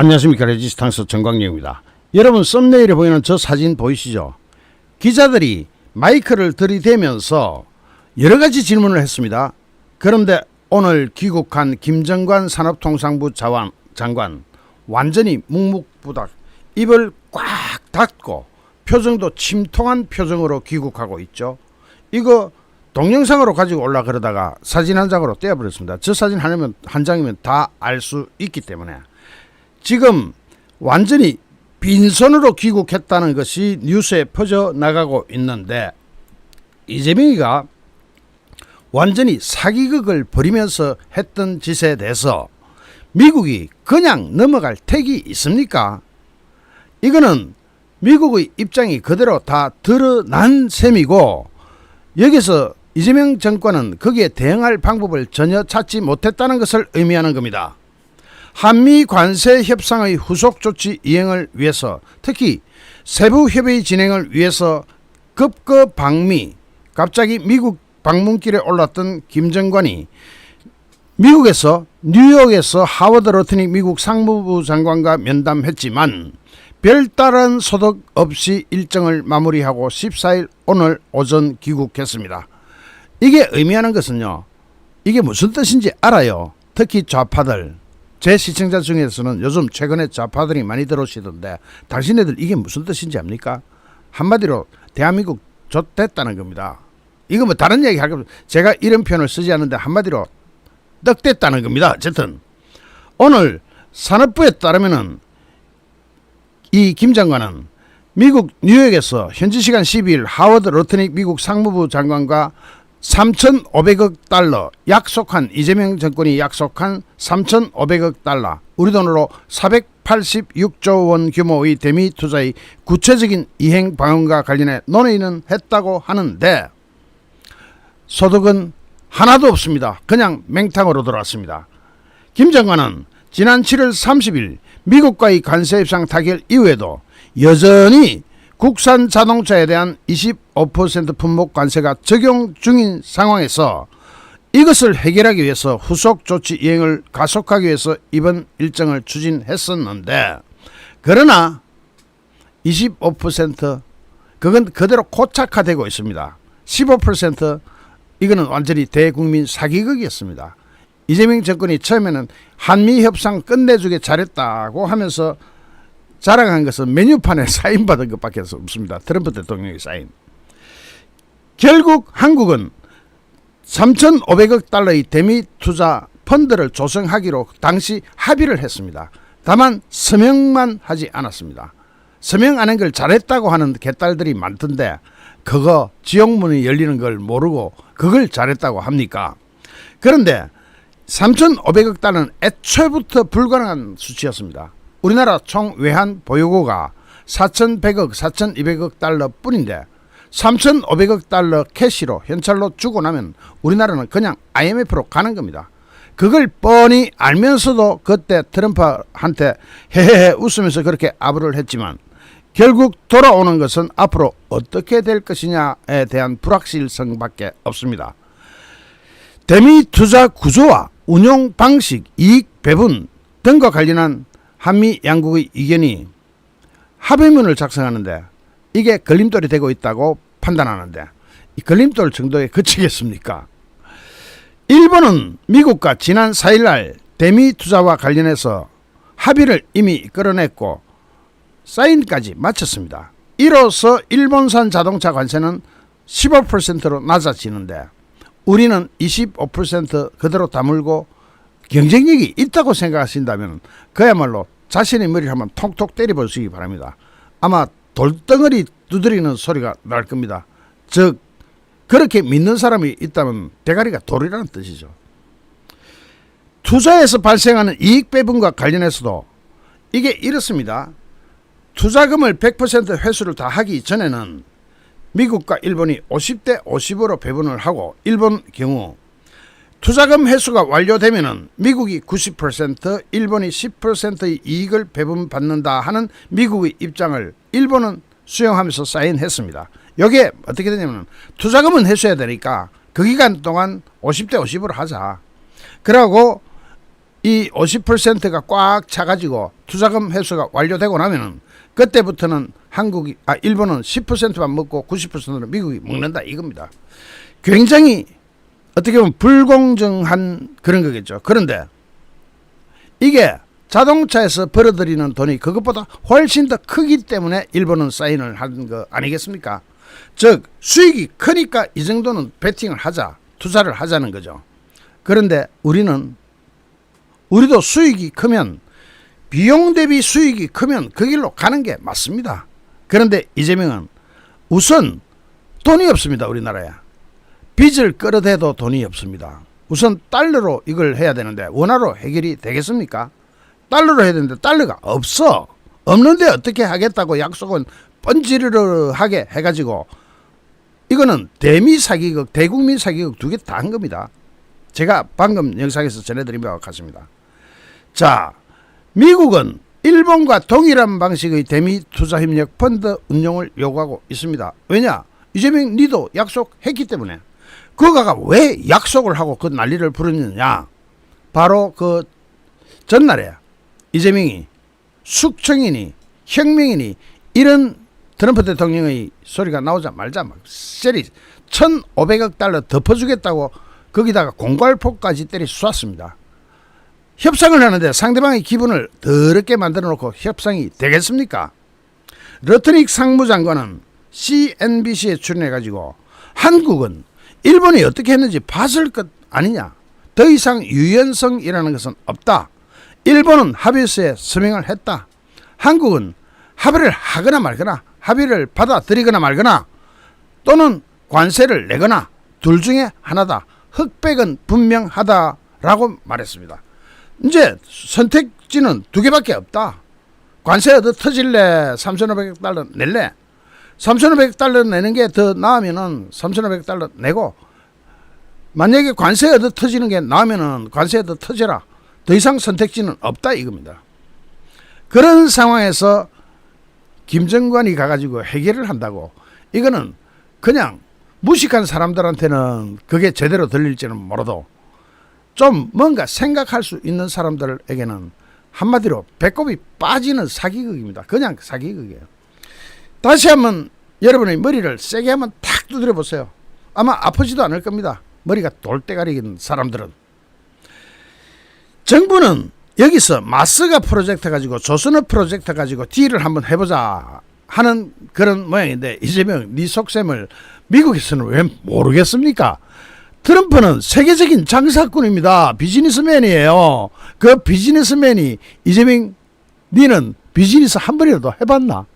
안녕하십니까 레지스탕스 정광영입니다. 여러분 썸네일에 보이는 저 사진 보이시죠? 기자들이 마이크를 들이대면서 여러 가지 질문을 했습니다. 그런데 오늘 귀국한 김정관 산업통상부 자wan, 장관 완전히 묵묵부답 입을 꽉 닫고 표정도 침통한 표정으로 귀국하고 있죠. 이거 동영상으로 가지고 올라 그러다가 사진 한 장으로 떼어버렸습니다. 저 사진 하나면 한 장이면 다 알 수 있기 때문에 지금 완전히 빈손으로 귀국했다는 것이 뉴스에 퍼져 나가고 있는데 이재명이가 완전히 사기극을 벌이면서 했던 짓에 대해서 미국이 그냥 넘어갈 택이 있습니까? 이거는 미국의 입장이 그대로 다 드러난 셈이고 여기서 이재명 정권은 거기에 대응할 방법을 전혀 찾지 못했다는 것을 의미하는 겁니다. 한미 관세 협상의 후속 조치 이행을 위해서 특히 세부 협의 진행을 위해서 급거 방미 갑자기 미국 방문길에 올랐던 김정관이 미국에서 뉴욕에서 하워드 로트닉 미국 상무부 장관과 면담했지만 별다른 소득 없이 일정을 마무리하고 14일 오늘 오전 귀국했습니다. 이게 의미하는 것은요. 이게 무슨 뜻인지 알아요. 특히 좌파들. 제 시청자 중에서는 요즘 최근에 좌파들이 많이 들어오시던데 당신네들 이게 무슨 뜻인지 압니까? 한마디로 대한민국 좆됐다는 겁니다. 이거 뭐 다른 얘기 할 거, 제가 이런 표현을 쓰지 않는데 한마디로 떡됐다는 겁니다. 어쨌든 오늘 산업부에 따르면은 이 김 장관은 미국 뉴욕에서 현지 시간 12일 하워드 로트닉 미국 상무부 장관과 3,500억 달러 약속한 이재명 정권이 약속한 3,500억 달러 우리 돈으로 486조 원 규모의 대미 투자의 구체적인 이행 방안과 관련해 논의는 했다고 하는데 소득은 하나도 없습니다. 그냥 맹탕으로 들어왔습니다. 김 장관은 지난 7월 30일 미국과의 관세 협상 타결 이후에도 여전히 국산 자동차에 대한 25% 품목 관세가 적용 중인 상황에서 이것을 해결하기 위해서 후속 조치 이행을 가속하기 위해서 이번 일정을 추진했었는데 그러나 25% 그건 그대로 고착화되고 있습니다. 15% 이거는 완전히 대국민 사기극이었습니다. 이재명 정권이 처음에는 한미 협상 끝내주게 잘했다고 하면서 자랑한 것은 메뉴판에 사인 받은 것밖에 없습니다. 트럼프 대통령의 사인. 결국 한국은 3,500억 달러의 대미 투자 펀드를 조성하기로 당시 합의를 했습니다. 다만 서명만 하지 않았습니다. 서명 안한걸 잘했다고 하는 개딸들이 많던데 그거 지옥문이 열리는 걸 모르고 그걸 잘했다고 합니까? 그런데 3,500억 달러는 애초부터 불가능한 수치였습니다. 우리나라 총 외환 보유고가 4,100억, 4,200억 달러 뿐인데 3,500억 달러 캐시로 현찰로 주고 나면 우리나라는 그냥 IMF로 가는 겁니다. 그걸 뻔히 알면서도 그때 트럼프한테 헤헤헤 웃으면서 그렇게 아부를 했지만 결국 돌아오는 것은 앞으로 어떻게 될 것이냐에 대한 불확실성밖에 없습니다. 대미 투자 구조와 운용 방식, 이익 배분 등과 관련한 한미 양국의 이견이 합의문을 작성하는데 이게 걸림돌이 되고 있다고 판단하는데 이 걸림돌 정도에 그치겠습니까? 일본은 미국과 지난 4일날 대미 투자와 관련해서 합의를 이미 끌어냈고 사인까지 마쳤습니다. 이로써 일본산 자동차 관세는 15%로 낮아지는데 우리는 25% 그대로 다물고 경쟁력이 있다고 생각하신다면 그야말로 자신의 머리를 한번 톡톡 때려보시기 바랍니다. 아마 돌덩어리 두드리는 소리가 날 겁니다. 즉 그렇게 믿는 사람이 있다면 대가리가 돌이라는 뜻이죠. 투자에서 발생하는 이익 배분과 관련해서도 이게 이렇습니다. 투자금을 100% 회수를 다 하기 전에는 미국과 일본이 50대 50으로 배분을 하고 일본 경우 투자금 회수가 완료되면은 미국이 90% 일본이 10%의 이익을 배분받는다 하는 미국의 입장을 일본은 수용하면서 사인했습니다. 여기에 어떻게 되냐면 투자금은 회수해야 되니까 그 기간 동안 50대 50으로 하자. 그러고 이 50%가 꽉 차가지고 투자금 회수가 완료되고 나면은 그때부터는 한국이 아 일본은 10%만 먹고 90%는 미국이 먹는다 이겁니다. 굉장히 어떻게 보면 불공정한 그런 거겠죠. 그런데 이게 자동차에서 벌어들이는 돈이 그것보다 훨씬 더 크기 때문에 일본은 사인을 한 거 아니겠습니까? 즉 수익이 크니까 이 정도는 베팅을 하자 투자를 하자는 거죠. 그런데 우리는 우리도 수익이 크면 비용 대비 수익이 크면 그 길로 가는 게 맞습니다. 그런데 이재명은 우선 돈이 없습니다. 우리나라에 빚을 끌어대도 돈이 없습니다. 우선 달러로 이걸 해야 되는데 원화로 해결이 되겠습니까? 달러로 해야 되는데 달러가 없어. 없는데 어떻게 하겠다고 약속은 번지르르하게 해가지고 이거는 대미 사기극, 대국민 사기극 두 개 다 한 겁니다. 제가 방금 영상에서 전해드린 바와 같습니다. 자, 미국은 일본과 동일한 방식의 대미 투자 협력 펀드 운용을 요구하고 있습니다. 왜냐? 이재명 니도 약속했기 때문에. 그거가 왜 약속을 하고 그 난리를 부르느냐? 바로 그 전날에 이재명이 숙청이니 혁명이니 이런 트럼프 대통령의 소리가 나오자 말자 막 셀이 1,500억 달러 덮어주겠다고 거기다가 공갈포까지 때리 쏘았습니다. 협상을 하는데 상대방의 기분을 더럽게 만들어 놓고 협상이 되겠습니까? 러트닉 상무장관은 CNBC에 출연해가지고 한국은 일본이 어떻게 했는지 봤을 것 아니냐. 더 이상 유연성이라는 것은 없다. 일본은 합의서에 서명을 했다. 한국은 합의를 하거나 말거나 합의를 받아들이거나 말거나 또는 관세를 내거나 둘 중에 하나다. 흑백은 분명하다라고 말했습니다. 이제 선택지는 두 개밖에 없다. 관세 더 터질래? 3,500달러 낼래? 3,500달러 내는 게 더 나으면은 3,500달러 내고 만약에 관세 얻어 터지는 게 나으면은 관세 얻어 터져라. 더 이상 선택지는 없다 이겁니다. 그런 상황에서 김정관이 가가지고 해결을 한다고 이거는 그냥 무식한 사람들한테는 그게 제대로 들릴지는 몰라도 좀 뭔가 생각할 수 있는 사람들에게는 한마디로 배꼽이 빠지는 사기극입니다. 그냥 사기극이에요. 다시 한번 여러분의 머리를 세게 한번 탁 두드려 보세요. 아마 아프지도 않을 겁니다. 머리가 돌대가리인 사람들은. 정부는 여기서 마스가 프로젝트 가지고 조선업 프로젝트 가지고 딜을 한번 해보자 하는 그런 모양인데 이재명 네 속셈을 미국에서는 왜 모르겠습니까? 트럼프는 세계적인 장사꾼입니다. 비즈니스맨이에요. 그 비즈니스맨이 이재명 니는 비즈니스 한 번이라도 해봤나?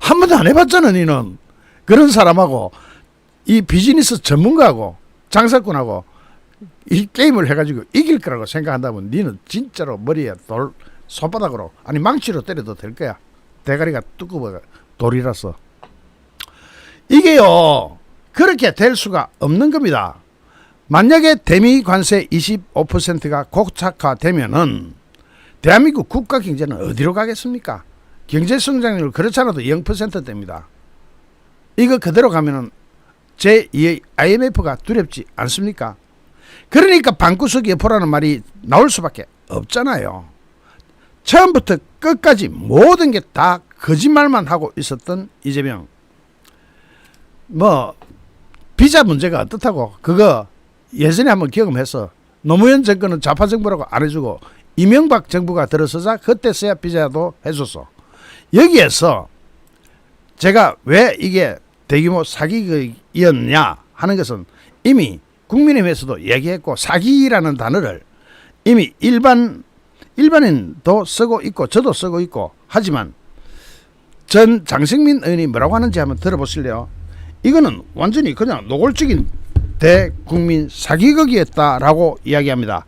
한 번도 안 해봤잖아 니는. 그런 사람하고 이 비즈니스 전문가하고 장사꾼하고 이 게임을 해가지고 이길 거라고 생각한다면 니는 진짜로 머리에 돌 손바닥으로 아니 망치로 때려도 될 거야. 대가리가 두꺼워 돌이라서 이게요 그렇게 될 수가 없는 겁니다. 만약에 대미 관세 25%가 고착화되면은 대한민국 국가 경제는 어디로 가겠습니까? 경제 성장률 그렇잖아도 0%대입니다. 이거 그대로 가면은 제2의 IMF가 두렵지 않습니까? 그러니까 방구석 여포라는 말이 나올 수밖에 없잖아요. 처음부터 끝까지 모든 게 다 거짓말만 하고 있었던 이재명. 뭐 비자 문제가 어떻다고 그거 예전에 한번 경험해서 노무현 정권은 좌파 정부라고 안 해주고 이명박 정부가 들어서자 그때서야 비자도 해줬어. 여기에서 제가 왜 이게 대규모 사기였냐 하는 것은 이미 국민의힘에서도 얘기했고 사기라는 단어를 이미 일반 일반인도 쓰고 있고 저도 쓰고 있고 하지만 전 장승민 의원이 뭐라고 하는지 한번 들어보실래요? 이거는 완전히 그냥 노골적인 대국민 사기극이었다라고 이야기합니다.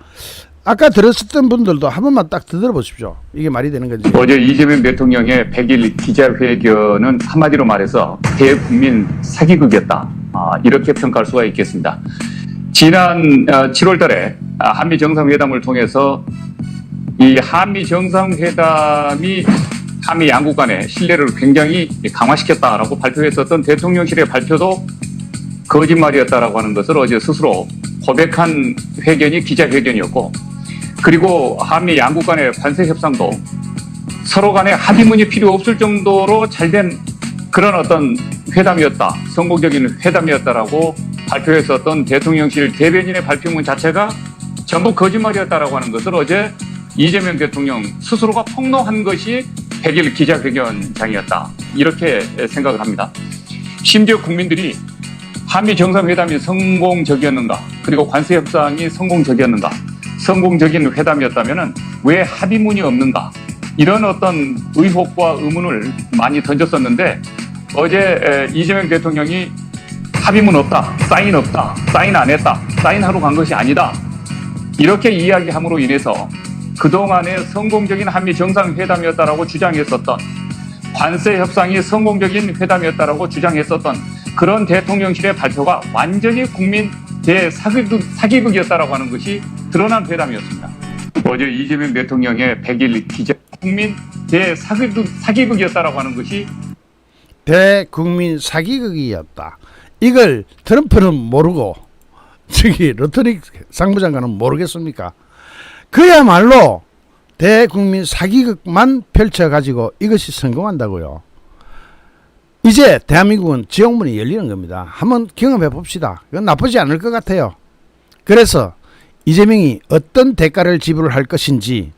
아까 들었었던 분들도 한 번만 딱 들어보십시오. 이게 말이 되는 건지. 어제 이재명 대통령의 100일 기자회견은 한마디로 말해서 대국민 사기극이었다. 아, 이렇게 평가할 수가 있겠습니다. 지난 7월 달에 아, 한미 정상회담을 통해서 이 한미 정상회담이 한미 양국 간의 신뢰를 굉장히 강화시켰다라고 발표했었던 대통령실의 발표도 거짓말이었다라고 하는 것을 어제 스스로 고백한 회견이 기자회견이었고 그리고 한미 양국 간의 관세 협상도 서로 간에 합의문이 필요 없을 정도로 잘된 그런 어떤 회담이었다. 성공적인 회담이었다라고 발표했었던 대통령실 대변인의 발표문 자체가 전부 거짓말이었다라고 하는 것을 어제 이재명 대통령 스스로가 폭로한 것이 100일 기자회견장이었다. 이렇게 생각을 합니다. 심지어 국민들이 한미 정상회담이 성공적이었는가, 그리고 관세 협상이 성공적이었는가, 성공적인 회담이었다면 왜 합의문이 없는가, 이런 어떤 의혹과 의문을 많이 던졌었는데 어제 에, 이재명 대통령이 합의문 없다, 사인 없다, 사인 안 했다, 사인하러 간 것이 아니다. 이렇게 이야기함으로 인해서 그동안의 성공적인 한미 정상회담이었다라고 주장했었던 관세 협상이 성공적인 회담이었다라고 주장했었던 그런 대통령실의 발표가 완전히 국민 대사기극 사기극이었다라고 하는 것이 드러난 회담이었습니다. 어제 이재명 대통령의 100일 기자 국민 대사기극 사기극이었다라고 하는 것이 대국민 사기극이었다. 이걸 트럼프는 모르고 저기 로터닉 상부장관은 모르겠습니까? 그야말로 대국민 사기극만 펼쳐가지고 이것이 성공한다고요. 이제 대한민국은 지옥문이 열리는 겁니다. 한번 경험해 봅시다. 그건 나쁘지 않을 것 같아요. 그래서 이재명이 어떤 대가를 지불할 것인지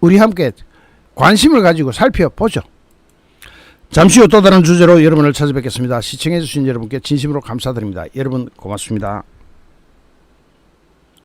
우리 함께 관심을 가지고 살펴보죠. 잠시 후 또 다른 주제로 여러분을 찾아뵙겠습니다. 시청해주신 여러분께 진심으로 감사드립니다. 여러분 고맙습니다.